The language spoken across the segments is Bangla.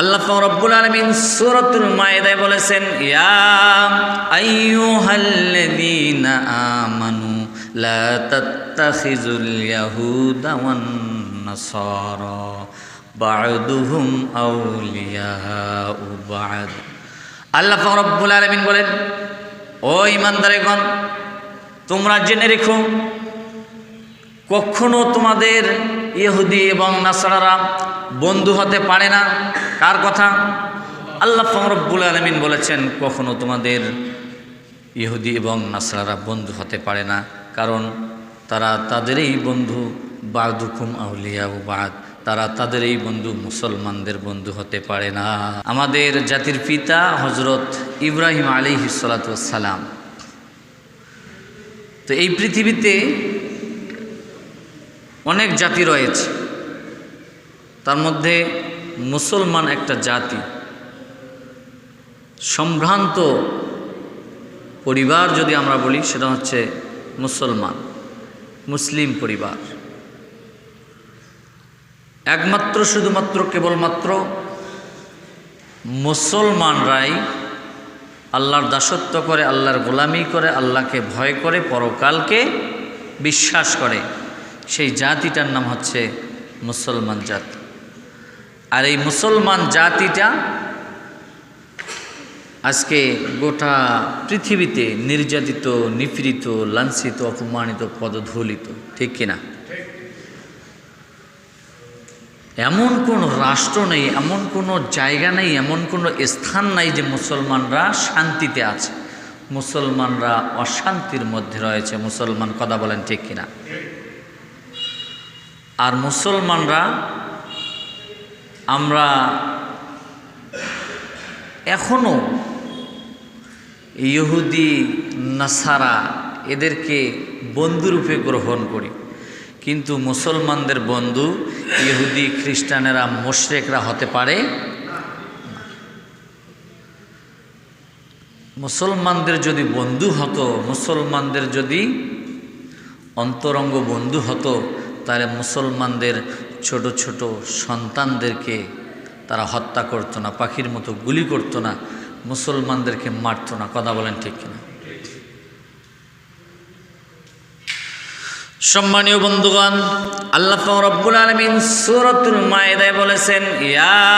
আল্লাহ রব্বুল আলমিন সুরতুল মায়েদায় বলেছেন, ইয়া আমানু, লা নাসারা আল্লাহ বলেন, ও ইমানদারেগণ তোমরা জেনে রেখো, কখনো তোমাদের ইহুদি এবং নাসারারা বন্ধু হতে পারে না কার কথা? আল্লাহ ফমরব্বুল আলমিন বলেছেন, কখনো তোমাদের ইহুদি এবং নাসারারা বন্ধু হতে পারে না, কারণ তারা তাদেরই বন্ধু বাদুকুম আউলিয়া বাদ, তারা তাদের এই বন্ধু মুসলমানদের বন্ধু হতে পারে না। আমাদের জাতির পিতা হজরত ইব্রাহিম আলী সালাম তো এই পৃথিবীতে অনেক জাতি রয়েছে, তার মধ্যে মুসলমান একটা জাতি। সম্ভ্রান্ত পরিবার যদি আমরা বলি, সেটা হচ্ছে মুসলমান, মুসলিম পরিবার। একমাত্র, শুধুমাত্র, কেবলমাত্র মুসলমানরাই আল্লাহর দাসত্ব করে, আল্লাহর গোলামি করে, আল্লাহকে ভয় করে, পরকালকে বিশ্বাস করে। সেই জাতিটার নাম হচ্ছে মুসলমান জাতি। আর এই মুসলমান জাতিটা আজকে গোটা পৃথিবীতে নির্যাতিত, নিপীড়িত, লাঞ্ছিত, অপমানিত, পদধূলিত, ঠিক কিনা? এমন কোনো রাষ্ট্র নেই, এমন কোনো জায়গা নেই, এমন কোনো স্থান নাই যে মুসলমানরা শান্তিতে আছে। মুসলমানরা অশান্তির মধ্যে রয়েছে। মুসলমান কথা বলেন ঠিক কিনা? আর মুসলমানরা আমরা এখনও ইহুদি, নাসারা এদেরকে বন্ধুরূপে গ্রহণ করি। কিন্তু মুসলমানদের বন্ধু ইহুদি, খ্রিস্টানেরা, মোশরেকরা হতে পারে মুসলমানদের যদি বন্ধু হতো, মুসলমানদের যদি অন্তরঙ্গ বন্ধু হতো, তাহলে মুসলমানদের ছোট ছোট সন্তানদেরকে তারা হত্যা করতো না, পাখির মতো গুলি করতো না, মুসলমানদেরকে মারতো না। কথা বলেন ঠিক কিনা? সম্মানীয় বন্ধুগণ, আল্লাহ রব্বুল আলমিন সুরতুল মায়েদায় বলেছেন, ইয়া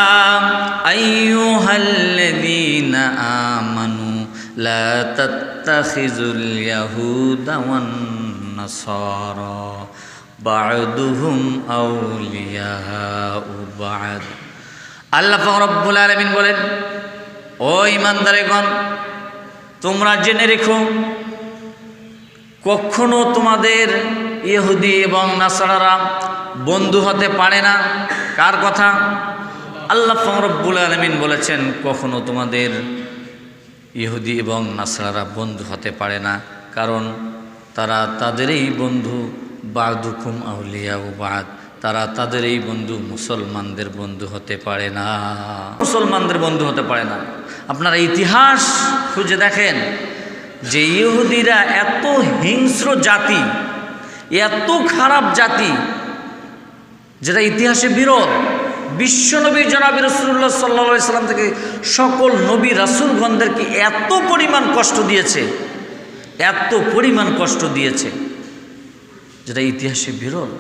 আমানু লা তাত্তাখিজুল ইয়াহুদা ওয়ান নাসারা। বা'দুহুম আউলিয়াউ বা'দ। আল্লাহ রব্বুল আলমিন বলেন, ও ইমানদারেগণ তোমরা জেনে রেখো, কখনো তোমাদের ইহুদি এবং নাসারারা বন্ধু হতে পারে না। কার কথা? আল্লাহ ফমরব্বুল আলমিন বলেছেন, কখনো তোমাদের ইহুদি এবং নাসারারা বন্ধু হতে পারে না, কারণ তারা তাদেরই বন্ধু। বাদুকুম আউলিয়া বাদ, তারা তাদের এই বন্ধু মুসলমানদের বন্ধু হতে পারে না। মুসলমানদের বন্ধু হতে পারে না। আপনারা ইতিহাস খুঁজে দেখেন যে ইহুদিরা এত হিংস্র জাতি, এত খারাপ জাতি, যেটা ইতিহাসে বিরল। বিশ্বনবী জনাবি রসুল্লাহ সাল্লা সাল্লাম থেকে সকল নবী রাসুলগণদেরকে এত পরিমাণ কষ্ট দিয়েছে, এত পরিমাণ কষ্ট দিয়েছে। যেটা ইতিহাসে বিরল।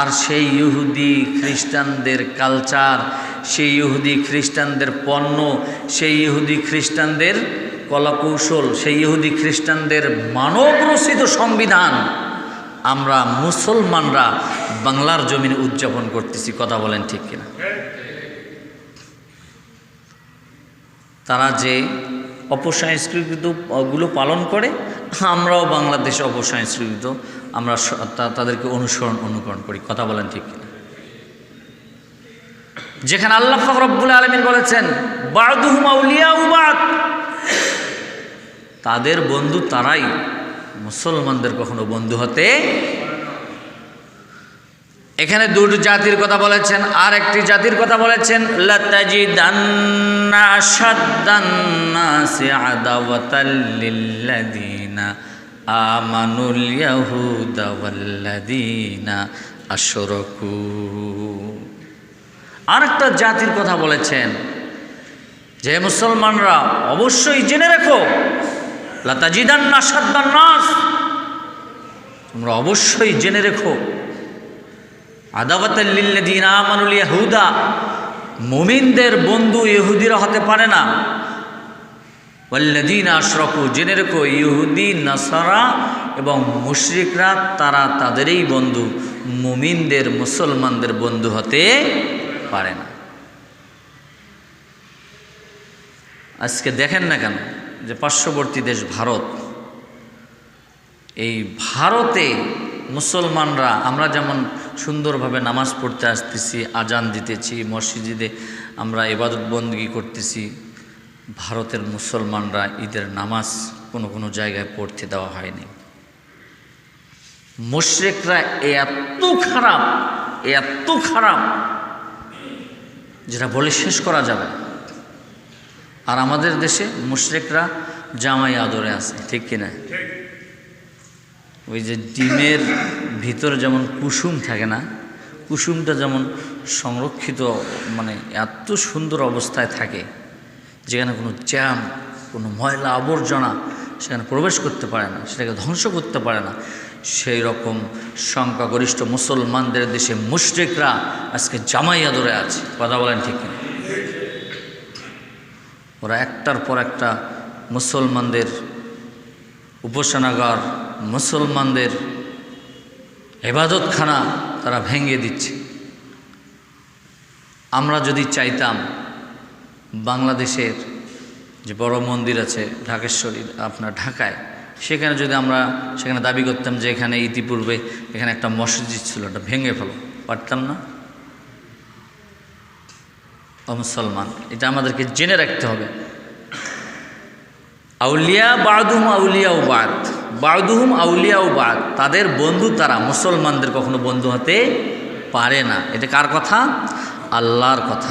আর সেই ইহুদি খ্রিস্টানদের কালচার, সেই ইহুদি খ্রিস্টানদের পণ্য, সেই ইহুদি খ্রিস্টানদের কলাকৌশল, সেই ইহুদি খ্রিস্টানদের মানব রচিত সংবিধান আমরা মুসলমানরা বাংলার জমিনে উদযাপন করতেছি, কথা বলেন ঠিক কিনা? তারা যে অপসংস্কৃতগুলো পালন করে, আমরাও বাংলাদেশে অপসংস্কৃত আমরা তাদেরকে অনুসরণ, অনুকরণ করি। কথা বলেন ঠিক কিনা? যেখানে আল্লাহ ফখরবুল আলমিন বলেছেন তাদের বন্ধু তারাই মুসলমানদের কখনো বন্ধু হতে এখানে দুটো জাতির কথা বলেছেন, আর একটি জাতির কথা বলেছেন শাদ্দান্নাসি আদাওয়াতাল লিল্লাযিনা আশরাকু। আরেকটা জাতির কথা বলেছেন। যে মুসলমানরা অবশ্যই জেনে রেখো লতাজিদান নাসাদ্দান নাস। তোমরা অবশ্যই জেনে রেখো আদাবতাল্লিল্লাদিন আমানুল ইয়াহুদা, মুমিনদের বন্ধু ইহুদিরা হতে পারে না। ওয়াল্লাদিন আশরকু, জেনে রেখো, ইহুদি, নাসারা এবং মুশরিকরা, তারা তাদেরই বন্ধু। মুমিনদের, মুসলমানদের বন্ধু হতে পারে না। আজকে দেখেন না কেন যে পার্শ্ববর্তী দেশ ভারত? এই ভারতে মুসলমানরা, আমরা যেমন সুন্দরভাবে নামাজ পড়তে আসতেছি, আজান দিতেছি, মসজিদে আমরা ইবাদত বন্দী করতেছি ভারতের মুসলমানরা ঈদের নামাজ কোনো কোনো জায়গায় পড়তে দেওয়া হয়নি। মুশরেকরা এত খারাপ এত খারাপ, যেটা বলে শেষ করা যাবে আর আমাদের দেশে মুশরেকরা জামাই আদরে আছে, ঠিক কিনা ওই যে ডিমের ভিতরে যেমন কুসুম থাকে না, কুসুমটা যেমন সংরক্ষিত মানে এত সুন্দর অবস্থায় থাকে যেখানে কোনো জ্যাম, কোনো ময়লা আবর্জনা সেখানে প্রবেশ করতে পারে না, সেটাকে ধ্বংস করতে পারে না। সেই রকম সংখ্যাগরিষ্ঠ মুসলমানদের দেশে মুশরিকরা আজকে জামাই আদরে আছে। কথা বলেন ঠিক ওরা একটার পর একটা মুসলমানদের উপাসনাগার, মুসলমানদের এবাদতখানা তারা ভেঙে দিচ্ছে। আমরা যদি চাইতাম বাংলাদেশের যে বড় মন্দির আছে ঢাকেশ্বরী, আপনার ঢাকায়, সেখানে যদি আমরা সেখানে দাবি করতাম যে এখানে ইতিপূর্বে এখানে একটা মসজিদ ছিল, ওটা ভেঙে ফেলো, পারতাম না? ও মুসলমান, এটা আমাদেরকে জেনে রাখতে হবে। আউলিয়া বাদুহুম আউলিয়া বাদ, বাদুহুম আউলিয়া বাদ, তাদের বন্ধু তারা, মুসলমানদের কখনো বন্ধু হতে পারে না। এটা কার কথা? আল্লাহর কথা।